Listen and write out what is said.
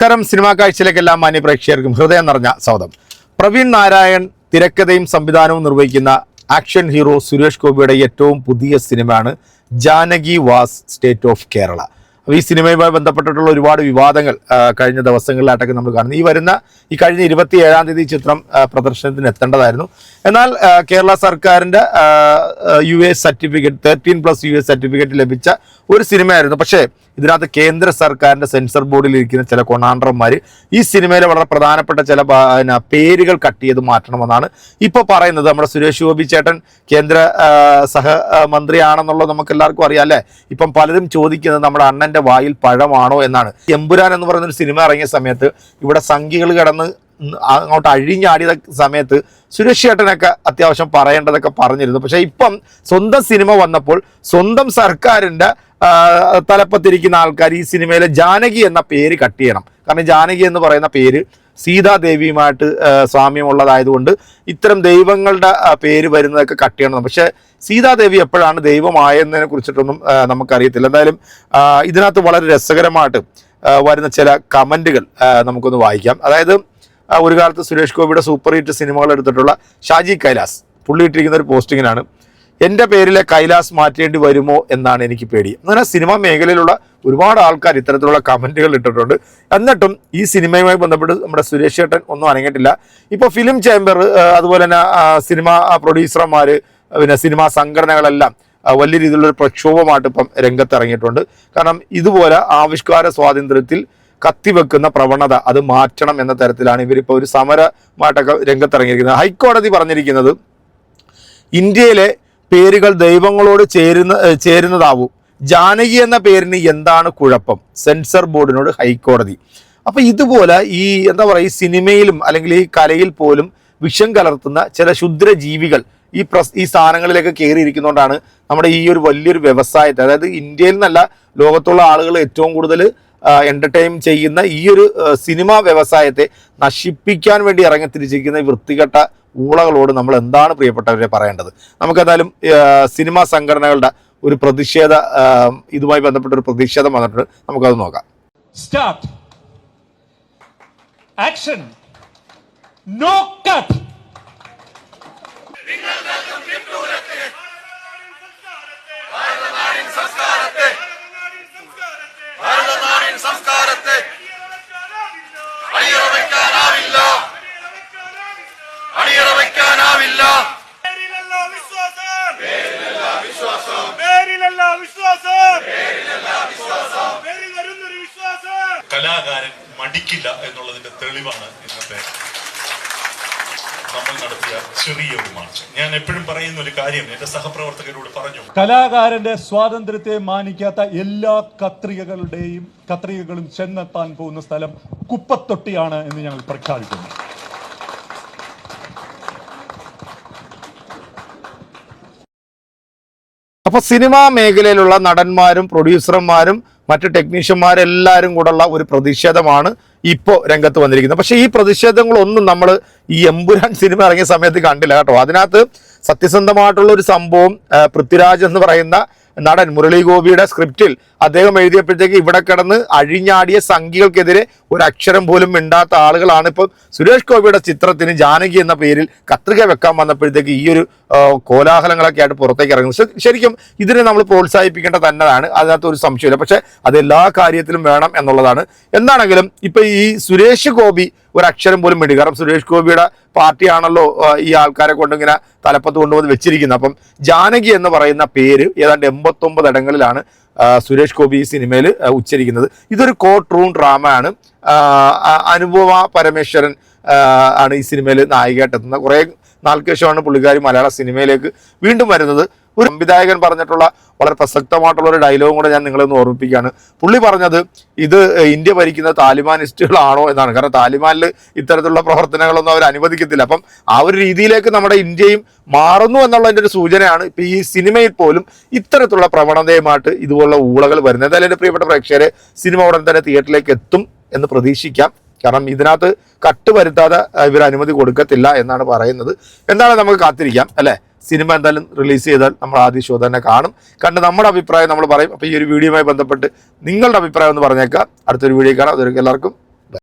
നമസ്കാരം സിനിമാ കാഴ്ചയിലേക്കെല്ലാം മാന്യ പ്രേക്ഷകർക്കും ഹൃദയം നിറഞ്ഞ സ്വാഗതം. പ്രവീൺ നാരായൺ തിരക്കഥയും സംവിധാനവും നിർവഹിക്കുന്ന ആക്ഷൻ ഹീറോ സുരേഷ് ഗോപിയുടെ ഏറ്റവും പുതിയ സിനിമയാണ് Janaki vs state of Kerala അപ്പോൾ ഈ സിനിമയുമായി ബന്ധപ്പെട്ടിട്ടുള്ള ഒരുപാട് വിവാദങ്ങൾ കഴിഞ്ഞ ദിവസങ്ങളിലായിട്ടൊക്കെ നമ്മൾ കാണുന്നു. ഈ വരുന്ന ഈ കഴിഞ്ഞ ഇരുപത്തി ഏഴാം തീയതി ചിത്രം പ്രദർശനത്തിന് എത്തേണ്ടതായിരുന്നു. എന്നാൽ കേരള സർക്കാരിന്റെ U S certificate thirteen plus U S certificate ലഭിച്ച ഒരു സിനിമയായിരുന്നു. പക്ഷേ ഇതിനകത്ത് കേന്ദ്ര സർക്കാരിന്റെ സെൻസർ ബോർഡിൽ ഇരിക്കുന്ന ചില കൊണാണ്ടർമാർ ഈ സിനിമയിലെ വളരെ പ്രധാനപ്പെട്ട ചില പേരുകൾ കട്ട് ചെയ്ത് മാറ്റണമെന്നാണ് ഇപ്പോൾ പറയുന്നത്. നമ്മുടെ സുരേഷ് ഗോപി ചേട്ടൻ കേന്ദ്ര സഹമന്ത്രിയാണെന്നുള്ളത് നമുക്ക് എല്ലാവർക്കും അറിയാം അല്ലേ? ഇപ്പം പലരും ചോദിക്കുന്നത് നമ്മുടെ അണ്ണന്റെ വായിൽ പഴമാണോ എന്നാണ്. എമ്പുരാൻ എന്ന് പറയുന്നൊരു സിനിമ ഇറങ്ങിയ സമയത്ത് ഇവിടെ സംഖ്യകൾ കിടന്ന് അങ്ങോട്ട് അഴിഞ്ഞാടിയ സമയത്ത് സുരേഷ് ചേട്ടനൊക്കെ അത്യാവശ്യം പറയേണ്ടതൊക്കെ പറഞ്ഞിരുന്നു. പക്ഷേ ഇപ്പം സ്വന്തം സിനിമ വന്നപ്പോൾ സ്വന്തം സർക്കാരിന്റെ തലപ്പത്തിരിക്കുന്ന ആൾക്കാർ ഈ സിനിമയിലെ ജാനകി എന്ന പേര് കട്ട് ചെയ്യണം. കാരണം ജാനകി എന്ന് പറയുന്ന പേര് സീതാദേവിയുമായിട്ട് സാമ്യമുള്ളതായതുകൊണ്ട് ഇത്തരം ദൈവങ്ങളുടെ പേര് വരുന്നതൊക്കെ കട്ട് ചെയ്യണം. പക്ഷേ സീതാദേവി എപ്പോഴാണ് ദൈവമായതിനെ കുറിച്ചിട്ടൊന്നും നമുക്കറിയത്തില്ല. എന്തായാലും ഇതിനകത്ത് വളരെ രസകരമായിട്ട് വരുന്ന ചില കമന്റുകൾ നമുക്കൊന്ന് വായിക്കാം. അതായത് ഒരു കാലത്ത് സുരേഷ് ഗോപിയുടെ സൂപ്പർ ഹിറ്റ് സിനിമകൾ എടുത്തിട്ടുള്ള ഷാജി കൈലാസ് പുള്ളി ഇട്ടിരിക്കുന്ന ഒരു പോസ്റ്റിങ്ങിനാണ് എന്റെ പേരിലെ കൈലാസ് മാറ്റേണ്ടി വരുമോ എന്നാണ് എനിക്ക് പേടി. അങ്ങനെ സിനിമ മേഖലയിലുള്ള ഒരുപാട് ആൾക്കാർ ഇത്തരത്തിലുള്ള കമന്റുകൾ ഇട്ടിട്ടുണ്ട്. എന്നിട്ടും ഈ സിനിമയുമായി ബന്ധപ്പെട്ട് നമ്മുടെ സുരേഷ് ചേട്ടൻ ഒന്നും അനങ്ങിയിട്ടില്ല. ഇപ്പോൾ ഫിലിം ചേംബർ അതുപോലെ തന്നെ സിനിമ പ്രൊഡ്യൂസർമാർ പിന്നെ സിനിമാ സംഘടനകളെല്ലാം വലിയ രീതിയിലുള്ള പ്രക്ഷോഭമായിട്ട് ഇപ്പം രംഗത്തിറങ്ങിയിട്ടുണ്ട്. കാരണം ഇതുപോലെ ആവിഷ്കാര സ്വാതന്ത്ര്യത്തിൽ കത്തിവെക്കുന്ന പ്രവണത അത് മാറ്റണം എന്ന തരത്തിലാണ് ഇവരിപ്പോൾ ഒരു സമരമായിട്ടൊക്കെ രംഗത്തിറങ്ങിയിരിക്കുന്നത്. ഹൈക്കോടതി പറഞ്ഞിരിക്കുന്നത് ഇന്ത്യയിലെ പേരുകൾ ദൈവങ്ങളോട് ചേരുന്ന ചേരുന്നതാവും. ജാനകി എന്ന പേരിന് എന്താണ് കുഴപ്പം? സെൻസർ ബോർഡിനോട് ഹൈക്കോടതി. അപ്പൊ ഇതുപോലെ ഈ എന്താ പറയുക ഈ സിനിമയിലും അല്ലെങ്കിൽ ഈ കലയിൽ പോലും വിഷം കലർത്തുന്ന ചില ക്ഷുദ്രജീവികൾ ഈ പ്രസ് ഈ സ്ഥാനങ്ങളിലേക്ക് കയറിയിരിക്കുന്നതുകൊണ്ടാണ് നമ്മുടെ ഈ ഒരു വലിയൊരു വ്യവസായത്തെ അതായത് ഇന്ത്യയിൽ നിന്നല്ല ലോകത്തുള്ള ആളുകൾ ഏറ്റവും കൂടുതൽ എന്റർടൈൻ ചെയ്യുന്ന ഈ ഒരു സിനിമാ വ്യവസായത്തെ നശിപ്പിക്കാൻ വേണ്ടി ഇറങ്ങിത്തിരിച്ചിരിക്കുന്ന വൃത്തികെട്ട ഊളകളോട് നമ്മൾ എന്താണ് പ്രിയപ്പെട്ടവരെ പറയേണ്ടത്? നമുക്കെന്തായാലും സിനിമാ സംഘടനകളുടെ ഒരു പ്രതിഷേധ ഇതുമായി ബന്ധപ്പെട്ട ഒരു പ്രതിഷേധം വന്നിട്ടുണ്ട്. നമുക്കത് നോക്കാം. സ്റ്റാർട്ട് ആക്ഷൻ നോ കട്ട് സംസ്കാരത്തെ. ഭാരതനാടിൻ സംസ്കാരത്തെ. അടിയറവയ്ക്കാനാവില്ല അടിയറവയ്ക്കാനാവില്ല പേരിലല്ല വിശ്വാസം. പേരിലല്ല വിശ്വാസം. പേരിൽ വരുന്നൊരു വിശ്വാസം. കലാകാരൻ മടിക്കില്ല എന്നുള്ളതിന്റെ തെളിവാണ് ഇന്നത്തെ നമ്മൾ നടത്തിയ ചെറിയ ഒരു മാർച്ച് ഞാൻ എപ്പോഴും പറയുന്ന ഒരു കാര്യം എന്റെ സഹപ്രവർത്തകരോട് പറഞ്ഞു. കലാകാരന്റെ സ്വാതന്ത്ര്യത്തെ മാനിക്കാത്ത എല്ലാ കത്രികകളുടെയും കത്രികകളും ചെന്നെത്താൻ പോകുന്ന സ്ഥലം കുപ്പത്തൊട്ടിയാണ് എന്ന് ഞങ്ങൾ പ്രഖ്യാപിക്കുന്നു. അപ്പോൾ സിനിമാ മേഖലയിലുള്ള നടന്മാരും പ്രൊഡ്യൂസർമാരും മറ്റ് ടെക്നീഷ്യന്മാരെല്ലാവരും കൂടെയുള്ള ഒരു പ്രതിഷേധമാണ് ഇപ്പോൾ രംഗത്ത് വന്നിരിക്കുന്നത്. പക്ഷേ ഈ പ്രതിഷേധങ്ങളൊന്നും നമ്മൾ ഈ എമ്പുരാൻ സിനിമ ഇറങ്ങിയ സമയത്ത് കണ്ടില്ല കേട്ടോ. അതിനകത്ത് സത്യസന്ധമായിട്ടുള്ള ഒരു സംഭവം പൃഥ്വിരാജ് എന്ന് പറയുന്ന നടൻ മുരളി ഗോപിയുടെ സ്ക്രിപ്റ്റിൽ അദ്ദേഹം എഴുതിയപ്പോഴത്തേക്ക് ഇവിടെ കിടന്ന് അഴിഞ്ഞാടിയ സംഖ്യകൾക്കെതിരെ ഒരു അക്ഷരം പോലും മിണ്ടാത്ത ആളുകളാണ് ഇപ്പം സുരേഷ് ഗോപിയുടെ ചിത്രത്തിന് ജാനകി എന്ന പേരിൽ കത്രിക വെക്കാൻ വന്നപ്പോഴത്തേക്ക് ഈ ഒരു കോലാഹലങ്ങളൊക്കെ ആയിട്ട് പുറത്തേക്ക് ഇറങ്ങുന്നത് ശരിക്കും ഇതിനെ നമ്മൾ പ്രോത്സാഹിപ്പിക്കേണ്ട തന്നെയാണ്. അതിനകത്ത് ഒരു സംശയമില്ല പക്ഷേ അത് എല്ലാ കാര്യത്തിലും വേണം എന്നുള്ളതാണ്. എന്താണെങ്കിലും ഇപ്പം ഈ സുരേഷ് ഗോപി ഒരു അക്ഷരം പോലും മിണ്ടി. കാരണം സുരേഷ് ഗോപിയുടെ പാർട്ടിയാണല്ലോ ഈ ആൾക്കാരെ കൊണ്ടിങ്ങനെ തലപ്പത്ത് കൊണ്ടുവന്ന് വെച്ചിരിക്കുന്നത്. അപ്പം ജാനകി എന്ന് പറയുന്ന പേര് ഏതാണ്ട് എൺപത്തൊമ്പത് ഇടങ്ങളിലാണ് സുരേഷ് ഗോപി ഈ സിനിമയിൽ ഉച്ചരിക്കുന്നത്. ഇതൊരു കോർട്ട് റൂം ആണ്. അനുപമ പരമേശ്വരൻ ആണ് ഈ സിനിമയിൽ നായികയായിട്ട് എത്തുന്നത്. കുറേ നാൾക്ക് ശേഷമാണ് പുള്ളിക്കാരി മലയാള സിനിമയിലേക്ക് വീണ്ടും വരുന്നത്. ഒരു സംവിധായകൻ പറഞ്ഞിട്ടുള്ള വളരെ പ്രസക്തമായിട്ടുള്ള ഒരു ഡയലോഗും കൂടെ ഞാൻ നിങ്ങളെ ഒന്ന് ഓർമ്മിപ്പിക്കുകയാണ്. പുള്ളി പറഞ്ഞത് ഇത് ഇന്ത്യ ഭരിക്കുന്ന താലിബാനിസ്റ്റുകളാണോ എന്നാണ്. കാരണം താലിബാനിൽ ഇത്തരത്തിലുള്ള പ്രവർത്തനങ്ങളൊന്നും അവർ അനുവദിക്കത്തില്ല. അപ്പം ആ ഒരു രീതിയിലേക്ക് നമ്മുടെ ഇന്ത്യയും മാറുന്നു എന്നുള്ളതിന്റെ ഒരു സൂചനയാണ് ഇപ്പം ഈ സിനിമയിൽ പോലും ഇത്തരത്തിലുള്ള പ്രവണതയുമായിട്ട് ഇതുപോലുള്ള ഊളകൾ വരുന്നത്. എന്തായാലും എന്റെ പ്രിയപ്പെട്ട പ്രേക്ഷകരെ സിനിമ ഉടൻ തന്നെ തിയേറ്ററിലേക്ക് എത്തും എന്ന് പ്രതീക്ഷിക്കാം. കാരണം ഇതിനകത്ത് കട്ട് വരുത്താതെ ഇവർ അനുമതി കൊടുക്കത്തില്ല എന്നാണ് പറയുന്നത്. എന്താണ് നമുക്ക് കാത്തിരിക്കാം അല്ലേ? സിനിമ എന്തായാലും റിലീസ് ചെയ്താൽ നമ്മൾ ആദ്യ ഷോ തന്നെ കാണും. കണ്ട് നമ്മുടെ അഭിപ്രായം നമ്മൾ പറയും. അപ്പോൾ ഈ ഒരു വീഡിയോയുമായി ബന്ധപ്പെട്ട് നിങ്ങളുടെ അഭിപ്രായം ഒന്ന് പറഞ്ഞേക്കാം. അടുത്തൊരു വീഡിയോ കാണാം. അതൊരു എല്ലാവർക്കും